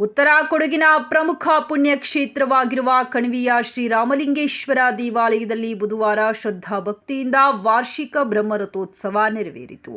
ಉತ್ತರ ಕೊಡಗಿನ ಪ್ರಮುಖ ಪುಣ್ಯಕ್ಷೇತ್ರವಾಗಿರುವ ಕಣಿವೆಯ ಶ್ರೀರಾಮಲಿಂಗೇಶ್ವರ ದೇವಾಲಯದಲ್ಲಿ ಬುಧವಾರ ಶ್ರದ್ಧಾ ಭಕ್ತಿಯಿಂದ ವಾರ್ಷಿಕ ಬ್ರಹ್ಮರಥೋತ್ಸವ ನೆರವೇರಿತು.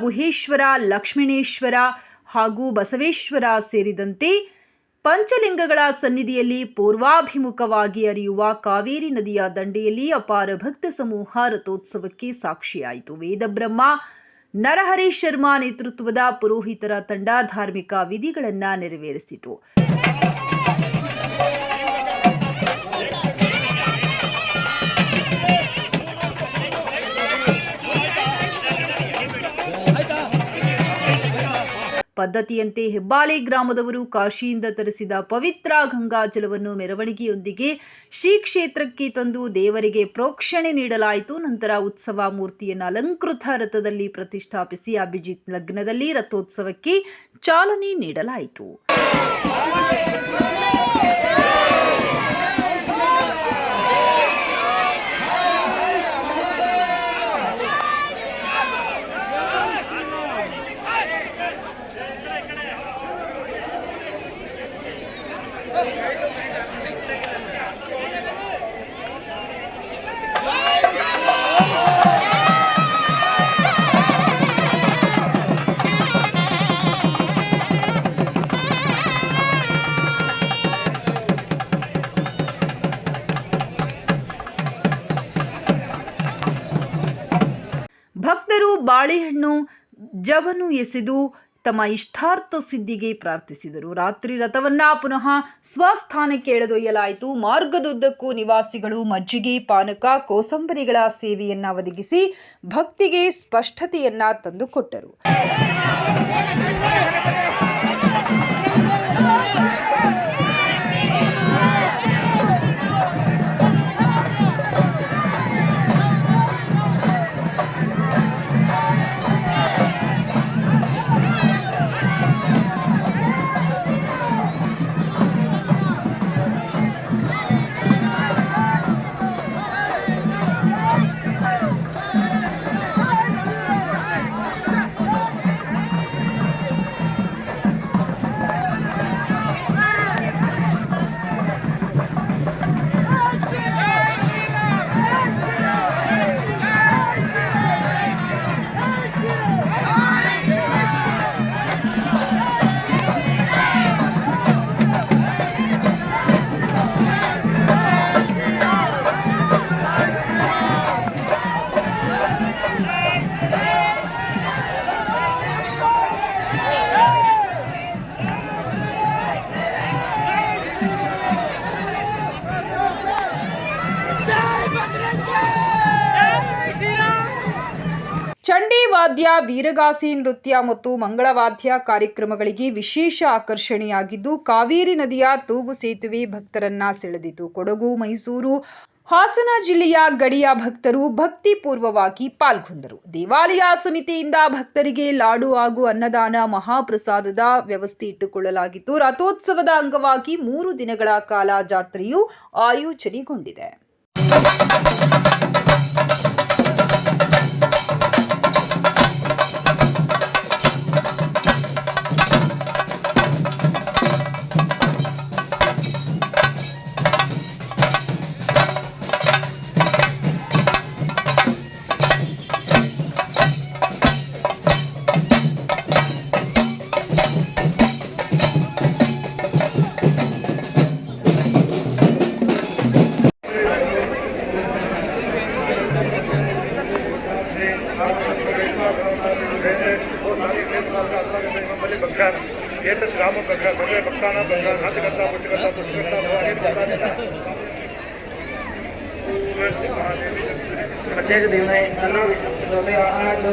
ಗುಹೇಶ್ವರ ಲಕ್ಷ್ಮಣೇಶ್ವರ ಹಾಗೂ ಬಸವೇಶ್ವರ ಸೇರಿದಂತೆ ಪಂಚಲಿಂಗಗಳ ಸನ್ನಿಧಿಯಲ್ಲಿ ಪೂರ್ವಾಭಿಮುಖವಾಗಿ ಅರಿಯುವ ಕಾವೇರಿ ನದಿಯ ದಂಡೆಯಲ್ಲಿ ಅಪಾರ ಭಕ್ತ ಸಮೂಹ ರಥೋತ್ಸವಕ್ಕೆ ಸಾಕ್ಷಿಯಾಯಿತು. ವೇದಬ್ರಹ್ಮ, ನರಹರಿ ಶರ್ಮಾ ನೇತೃತ್ವದ ಪುರೋಹಿತರ ತಂಡ ಧಾರ್ಮಿಕ ವಿಧಿಗಳನ್ನು ನೆರವೇರಿಸಿತು. ಪದ್ಧತಿಯಂತೆ ಹೆಬ್ಬಾಳೆ ಗ್ರಾಮದವರು ಕಾಶಿಯಿಂದ ತರಿಸಿದ ಪವಿತ್ರ ಗಂಗಾಜಲವನ್ನು ಮೆರವಣಿಗೆಯೊಂದಿಗೆ ಶ್ರೀ ಕ್ಷೇತ್ರಕ್ಕೆ ತಂದು ದೇವರಿಗೆ ಪ್ರೋಕ್ಷಣೆ ನೀಡಲಾಯಿತು. ನಂತರ ಉತ್ಸವ ಮೂರ್ತಿಯನ್ನು ಅಲಂಕೃತ ರಥದಲ್ಲಿ ಪ್ರತಿಷ್ಠಾಪಿಸಿ ಅಭಿಜಿತ್ ಲಗ್ನದಲ್ಲಿ ರಥೋತ್ಸವಕ್ಕೆ ಚಾಲನೆ ನೀಡಲಾಯಿತು. ಬಾಳೆಹಣ್ಣು ಜವನು ಎಸೆದು ತಮ್ಮ ಇಷ್ಟಾರ್ಥ ಸಿದ್ಧಿಗೆ ಪ್ರಾರ್ಥಿಸಿದರು. ರಾತ್ರಿ ರಥವನ್ನ ಪುನಃ ಸ್ವಸ್ಥಾನಕ್ಕೆ ಎಳೆದೊಯ್ಯಲಾಯಿತು. ಮಾರ್ಗದುದ್ದಕ್ಕೂ ನಿವಾಸಿಗಳು ಮಜ್ಜಿಗೆ, ಪಾನಕ, ಕೋಸಂಬರಿಗಳ ಸೇವೆಯನ್ನ ಒದಗಿಸಿ ಭಕ್ತಿಗೆ ಸ್ಪಷ್ಟತೆಯನ್ನ ತಂದುಕೊಟ್ಟರು. ವಾದ್ಯ, ವೀರಗಾಸಿ ನೃತ್ಯ ಮತ್ತು ಮಂಗಳವಾದ್ಯ ಕಾರ್ಯಕ್ರಮಗಳಿಗೆ ವಿಶೇಷ ಆಕರ್ಷಣೆಯಾಗಿದ್ದು, ಕಾವೇರಿ ನದಿಯ ತೂಗು ಸೇತುವೆ ಭಕ್ತರನ್ನ ಸೆಳೆದಿತು. ಕೊಡಗು, ಮೈಸೂರು, ಹಾಸನ ಜಿಲ್ಲೆಯ ಗಡಿಯ ಭಕ್ತರು ಭಕ್ತಿಪೂರ್ವವಾಗಿ ಪಾಲ್ಗೊಂಡರು. ದೇವಾಲಯ ಸಮಿತಿಯಿಂದ ಭಕ್ತರಿಗೆ ಲಾಡು ಹಾಗೂ ಅನ್ನದಾನ ಮಹಾಪ್ರಸಾದದ ವ್ಯವಸ್ಥೆ ಇಟ್ಟುಕೊಳ್ಳಲಾಗಿತ್ತು. ರಥೋತ್ಸವದ ಅಂಗವಾಗಿ ಮೂರು ದಿನಗಳ ಕಾಲ ಜಾತ್ರೆಯು ಆಯೋಜನೆಗೊಂಡಿದೆ. هٿ ڪندا پٽ ڪندا پٽ ڪندا پرتييڪ دوني ان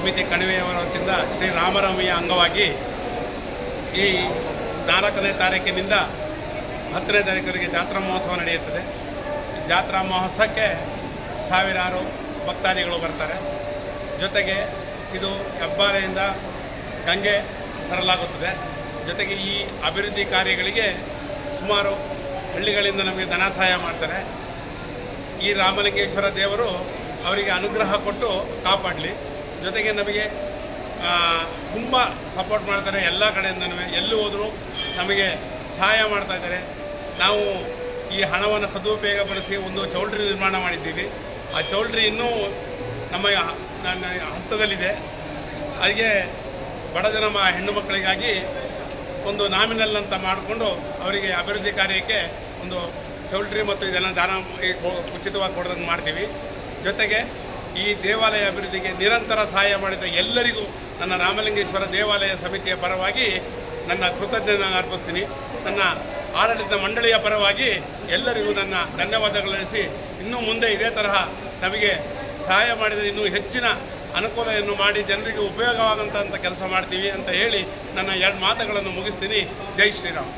ಸಮಿತಿ ಕಣಿವೆಯವರ ವತಿಯಿಂದ ಶ್ರೀ ರಾಮನವಮಿಯ ಅಂಗವಾಗಿ ಈ ನಾಲ್ಕನೇ ತಾರೀಕಿನಿಂದ ಹತ್ತನೇ ತಾರೀಕರಿಗೆ ಜಾತ್ರಾ ಮಹೋತ್ಸವ ನಡೆಯುತ್ತದೆ. ಜಾತ್ರಾ ಮಹೋತ್ಸವಕ್ಕೆ ಸಾವಿರಾರು ಭಕ್ತಾದಿಗಳು ಬರ್ತಾರೆ. ಜೊತೆಗೆ ಇದು ಹೆಬ್ಬಾಲೆಯಿಂದ ಗಂಗೆ ತರಲಾಗುತ್ತದೆ. ಜೊತೆಗೆ ಈ ಅಭಿವೃದ್ಧಿ ಕಾರ್ಯಗಳಿಗೆ ಸುಮಾರು ಹಳ್ಳಿಗಳಿಂದ ನಮಗೆ ಧನ ಸಹಾಯ ಮಾಡ್ತಾರೆ. ಈ ರಾಮಲಿಂಗೇಶ್ವರ ದೇವರು ಅವರಿಗೆ ಅನುಗ್ರಹ ಕೊಟ್ಟು ಕಾಪಾಡಲಿ. ಜೊತೆಗೆ ನಮಗೆ ತುಂಬ ಸಪೋರ್ಟ್ ಮಾಡ್ತಾರೆ. ಎಲ್ಲ ಕಡೆಯಿಂದನೂ ಎಲ್ಲಿ ಹೋದರೂ ನಮಗೆ ಸಹಾಯ ಮಾಡ್ತಾ ಇದ್ದಾರೆ. ನಾವು ಈ ಹಣವನ್ನು ಸದುಪಯೋಗಪಡಿಸಿ ಒಂದು ಚೌಲ್ಟ್ರಿ ನಿರ್ಮಾಣ ಮಾಡಿದ್ದೀವಿ. ಆ ಚೌಲ್ಟ್ರಿ ಇನ್ನೂ ನಮ್ಮ ನನ್ನ ಹಂತದಲ್ಲಿದೆ. ಅದಕ್ಕೆ ಬಡ ಜನ ಹೆಣ್ಣು ಮಕ್ಕಳಿಗಾಗಿ ಒಂದು ನಾಮಿನಲ್ ಅಂತ ಮಾಡಿಕೊಂಡು ಅವರಿಗೆ ಅಭಿವೃದ್ಧಿ ಕಾರ್ಯಕ್ಕೆ ಒಂದು ಚೌಲ್ಟ್ರಿ ಮತ್ತು ಇದೆಲ್ಲ ದಾನ ಉಚಿತವಾಗಿ ಕೊಡೋದನ್ನು ಮಾಡ್ತೀವಿ. ಜೊತೆಗೆ ಈ ದೇವಾಲಯ ಅಭಿವೃದ್ಧಿಗೆ ನಿರಂತರ ಸಹಾಯ ಮಾಡಿದ ಎಲ್ಲರಿಗೂ ನನ್ನ ರಾಮಲಿಂಗೇಶ್ವರ ದೇವಾಲಯ ಸಮಿತಿಯ ಪರವಾಗಿ ನನ್ನ ಕೃತಜ್ಞತೆ ಅರ್ಪಿಸ್ತೀನಿ. ನನ್ನ ಆಡಳಿತ ಮಂಡಳಿಯ ಪರವಾಗಿ ಎಲ್ಲರಿಗೂ ನನ್ನ ಧನ್ಯವಾದಗಳನ್ನಿಸಿ ಇನ್ನೂ ಮುಂದೆ ಇದೇ ತರಹ ನಮಗೆ ಸಹಾಯ ಮಾಡಿದರೆ ಇನ್ನೂ ಹೆಚ್ಚಿನ ಅನುಕೂಲವನ್ನು ಮಾಡಿ ಜನರಿಗೆ ಉಪಯೋಗವಾದಂಥ ಕೆಲಸ ಮಾಡ್ತೀವಿ ಅಂತ ಹೇಳಿ ನನ್ನ ಎರಡು ಮಾತುಗಳನ್ನು ಮುಗಿಸ್ತೀನಿ. ಜೈ ಶ್ರೀರಾಮ್.